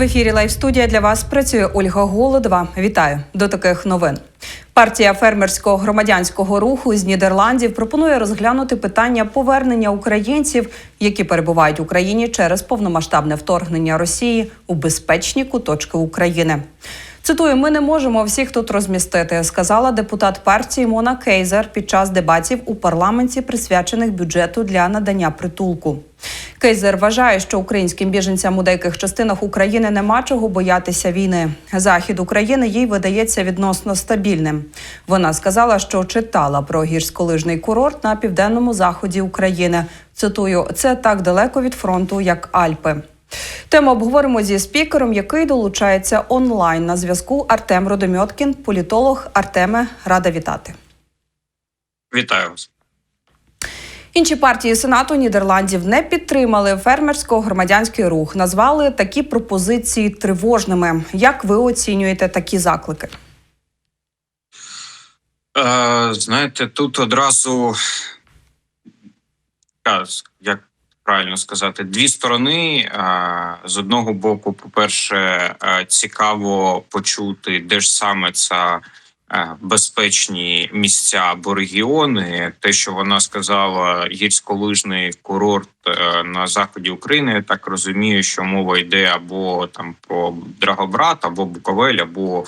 В ефірі Лайв студія для вас працює Ольга Голодова. Вітаю до таких новин. Партія фермерського громадянського руху з Нідерландів пропонує розглянути питання повернення українців, які перебувають в Україні через повномасштабне вторгнення Росії у безпечні куточки України. Цитую, ми не можемо всіх тут розмістити, сказала депутат партії Мона Кейзер під час дебатів у парламенті, присвячених бюджету для надання притулку. Кейзер вважає, що українським біженцям у деяких частинах України нема чого боятися війни. Захід України їй видається відносно стабільним. Вона сказала, що читала про гірськолижний курорт на південному заході України. Цитую, це так далеко від фронту, як Альпи. Тему обговоримо зі спікером, який долучається онлайн на зв'язку. Артем Родомьоткін, політолог Артеме, рада вітати. Вітаю вас. Інші партії Сенату Нідерландів не підтримали фермерсько-громадянський рух. Назвали такі пропозиції тривожними. Як ви оцінюєте такі заклики? Е, знаєте, тут одразу як- правильно сказати, дві сторони. Е, з одного боку, по-перше, е, цікаво почути, де ж саме е, безпечні місця або регіони. Те, що вона сказала, гірськолижний курорт е, на заході України. Я так розумію, що мова йде або там про Драгобрат, або Буковель, або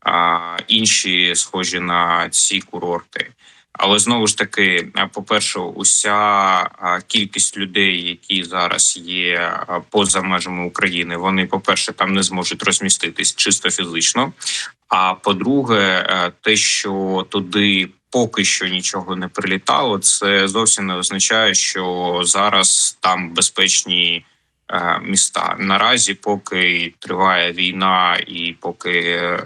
а, інші схожі на ці курорти. Але знову ж таки, а, по-перше, уся кількість людей, які зараз є поза межами України, вони, по-перше, там не зможуть розміститись чисто фізично. А по-друге, е, те, що туди поки що нічого не прилітало, це зовсім не означає, що зараз там безпечні е, міста. Наразі, поки триває війна, і поки е,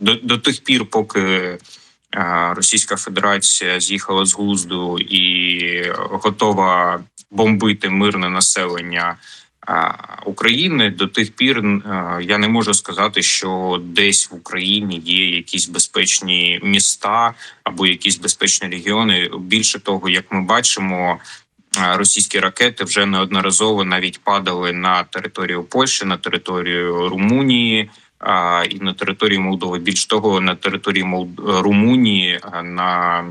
до, до тих пір, поки е, Російська Федерація з'їхала з глузду і готова бомбити мирне населення України, до тих пір я не можу сказати, що десь в Україні є якісь безпечні міста або якісь безпечні регіони. Більше того, як ми бачимо. Російські ракети вже неодноразово навіть падали на територію Польщі, на територію Румунії а, і на території Молдови. Більш того, на території Мол... Румунії на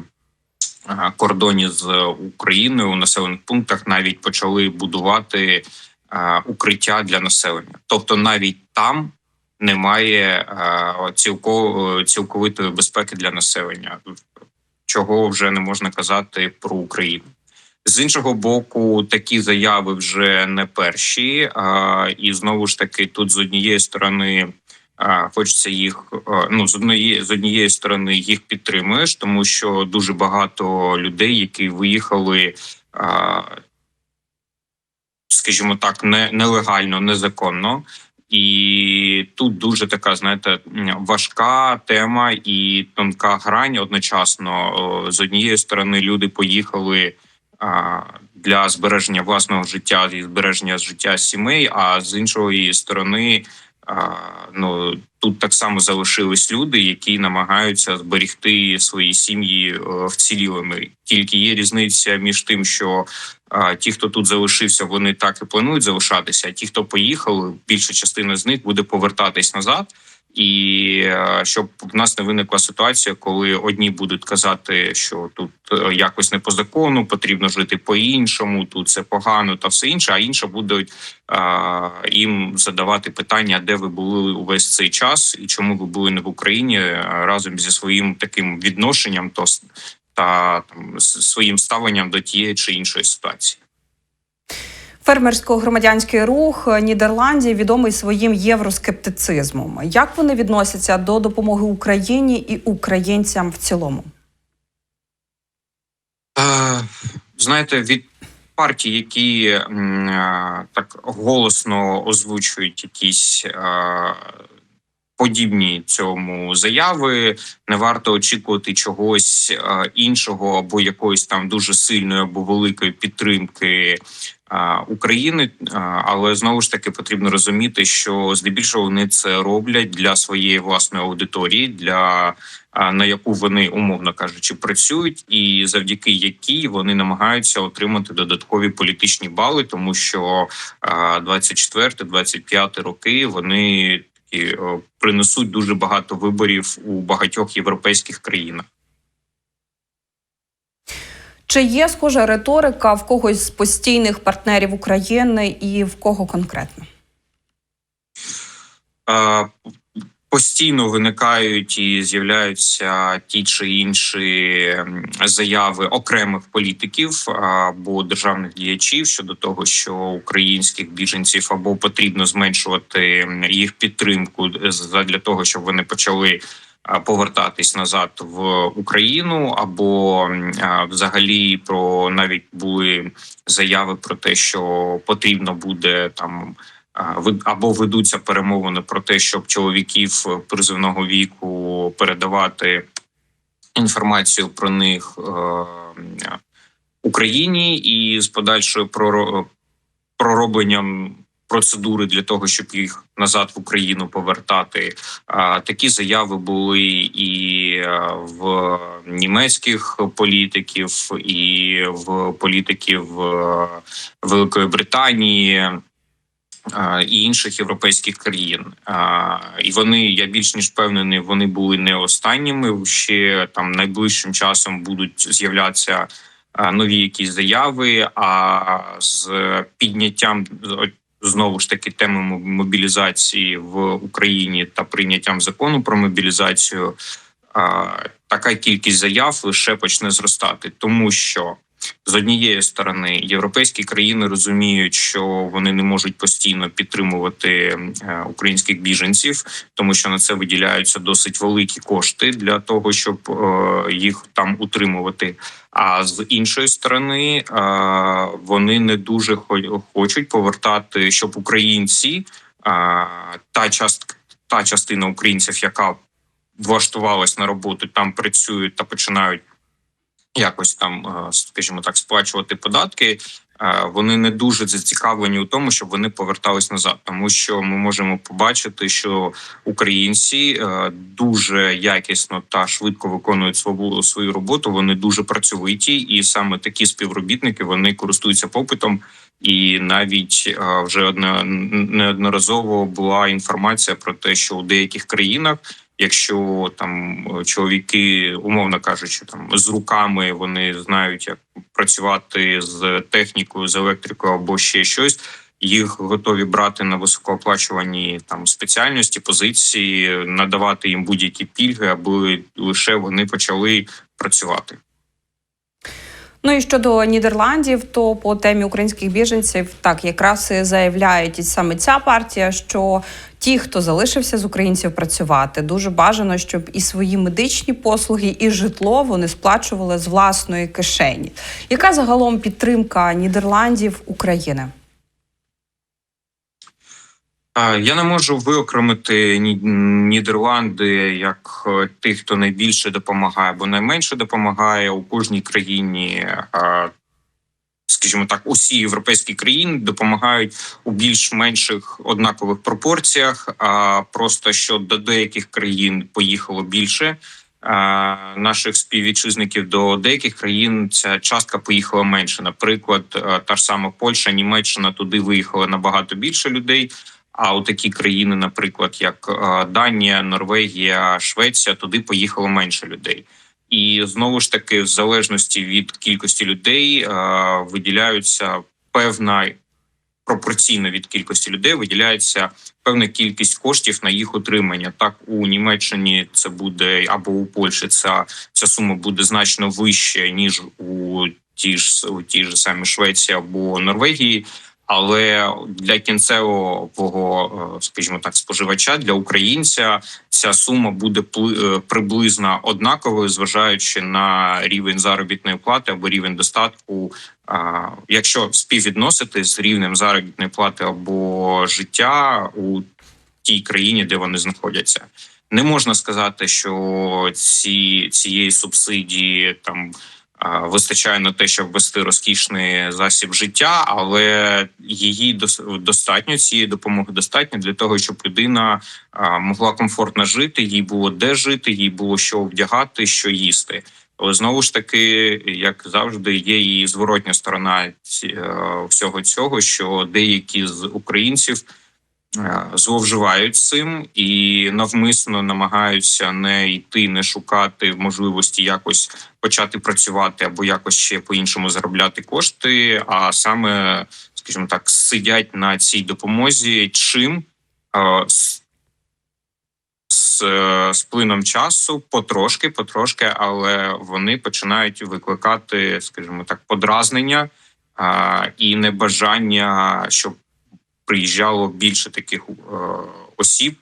кордоні з Україною у населених пунктах навіть почали будувати а, укриття для населення. Тобто, навіть там немає цілко... цілковитої безпеки для населення, чого вже не можна казати про Україну. З іншого боку, такі заяви вже не перші, і знову ж таки, тут з однієї сторони хочеться їх ну з однієї з однієї сторони їх підтримуєш, тому що дуже багато людей, які виїхали, скажімо так, не нелегально, незаконно. І тут дуже така, знаєте, важка тема і тонка грань одночасно. З однієї сторони, люди поїхали для збереження власного життя і збереження життя сімей. А з іншої сторони, ну тут так само залишились люди, які намагаються зберігти свої сім'ї е, вцілілими. Тільки є різниця між тим, що ті, хто тут залишився, вони так і планують залишатися. А ті, хто поїхали, більша частина з них буде повертатись назад. І е, щоб в нас не виникла ситуація, коли одні будуть казати, що тут е, якось не по закону, потрібно жити по-іншому, тут це погано та все інше. А інша будуть е, їм задавати питання, де ви були увесь цей час, і чому ви були не в Україні разом зі своїм таким відношенням, то та там своїм ставленням до тієї чи іншої ситуації. Фермерсько-громадянський рух Нідерландів відомий своїм євроскептицизмом. Як вони відносяться до допомоги Україні і українцям в цілому? Е, знаєте, від партій, які е, так голосно озвучують якісь е, подібні цьому заяви. Не варто очікувати чогось е, іншого або якоїсь там дуже сильної або великої підтримки е, України. Але знову ж таки потрібно розуміти, що здебільшого вони це роблять для своєї власної аудиторії, для на яку вони умовно кажучи працюють, і завдяки якій вони намагаються отримати додаткові політичні бали, тому що 24-25 роки вони такі принесуть дуже багато виборів у багатьох європейських країнах. Чи є схожа риторика в когось з постійних партнерів України і в кого конкретно? Постійно виникають і з'являються ті чи інші заяви окремих політиків або державних діячів щодо того, що українських біженців або потрібно зменшувати їх підтримку для того, щоб вони почали повертатись назад в Україну, або взагалі про навіть були заяви про те, що потрібно буде там. Або ведуться перемовини про те, щоб чоловіків призовного віку передавати інформацію про них е, Україні і з подальшою проробленням процедури для того, щоб їх назад в Україну повертати. Такі заяви були і е, в німецьких політиків, і в політиків е, Великої Британії і інших європейських країн. І вони, я більш ніж впевнений, вони були не останніми. Ще там найближчим часом будуть з'являтися нові якісь заяви. А з підняттям знову ж таки теми мобілізації в Україні та прийняттям закону про мобілізацію. Така кількість заяв лише почне зростати, тому що з однієї сторони європейські країни розуміють, що вони не можуть постійно підтримувати е, українських біженців, тому що на це виділяються досить великі кошти для того, щоб е, їх там утримувати. А з іншої сторони, е, вони не дуже хочуть повертати, щоб українці та частка та частина українців, яка влаштувалась на роботу, там працюють та починають якось там, е, скажімо так, сплачувати податки. е, Вони не дуже зацікавлені у тому, щоб вони повертались назад, тому що ми можемо побачити, що українці е, дуже якісно та швидко виконують свою свою роботу. Вони дуже працьовиті, і саме такі співробітники вони користуються попитом. І навіть е, вже одне неодноразово була інформація про те, що у деяких країнах якщо там е, чоловіки, умовно кажучи, там з руками вони знають, як працювати з технікою, з електрикою або ще щось. Їх готові брати на високооплачувані там спеціальності, позиції, надавати їм будь-які пільги, аби лише вони почали працювати. Ну і щодо Нідерландів, то по темі українських біженців так якраз і заявляють і саме ця партія, що ті, хто залишився з українців працювати, дуже бажано, щоб і свої медичні послуги, і житло вони сплачували з власної кишені. Яка загалом підтримка Нідерландів України? Я не можу виокремити Нідерланди як е, тих, хто найбільше допомагає або найменше допомагає у кожній країні. Скажімо так, усі європейські країни допомагають у більш-менших однакових пропорціях. А просто що до деяких країн поїхало більше наших співвітчизників, до деяких країн ця частка поїхала менше. Наприклад, е, та ж сама Польща, Німеччина туди виїхало набагато більше людей. А у такі країни, наприклад, як е, Данія, Норвегія, Швеція, туди поїхало менше людей. І знову ж таки, в залежності від кількості людей, е, виділяються певна пропорційно від кількості людей виділяється певна кількість коштів на їх утримання. Так у Німеччині це буде або у Польщі ця, ця сума буде значно вища ніж у ті ж у тій ж самі Швеції або Норвегії. Але для кінцевого, е, скажімо так, споживача для українця ця сума буде е, приблизно однаковою, зважаючи на рівень заробітної плати або рівень достатку. Якщо співвідносити з рівнем заробітної плати або життя у тій країні, де вони знаходяться. Не можна сказати, що ці цієї субсидії там вистачає на те, щоб вести розкішний засіб життя, але її дос- достатньо цієї допомоги достатньо для того, щоб людина могла комфортно жити, їй було де жити, їй було що вдягати, що їсти. Але знову ж таки, як завжди, є і зворотня сторона е, всього цього, що деякі з українців зловживають цим і навмисно намагаються не йти, не шукати можливості якось почати працювати або якось ще по-іншому заробляти кошти, а саме, скажімо так, сидять на цій допомозі, чим е, з, з, е, з плином часу потрошки, потрошки, але вони починають викликати, скажімо так, подразнення і небажання, щоб приїжджало більше таких е, осіб,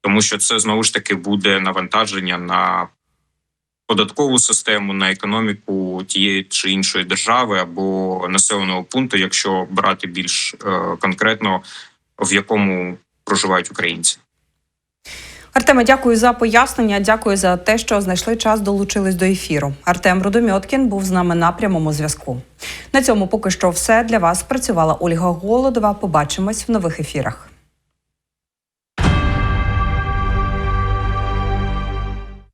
тому що це знову ж таки буде навантаження на податкову систему, на економіку тієї чи іншої держави або населеного пункту, якщо брати більш е, конкретно, в якому проживають українці. Артеме, дякую за пояснення. Дякую за те, що знайшли час, долучились до ефіру. Артем Рудомьоткін був з нами на прямому зв'язку. На цьому поки що все для вас працювала Ольга Голодова. Побачимось в нових ефірах.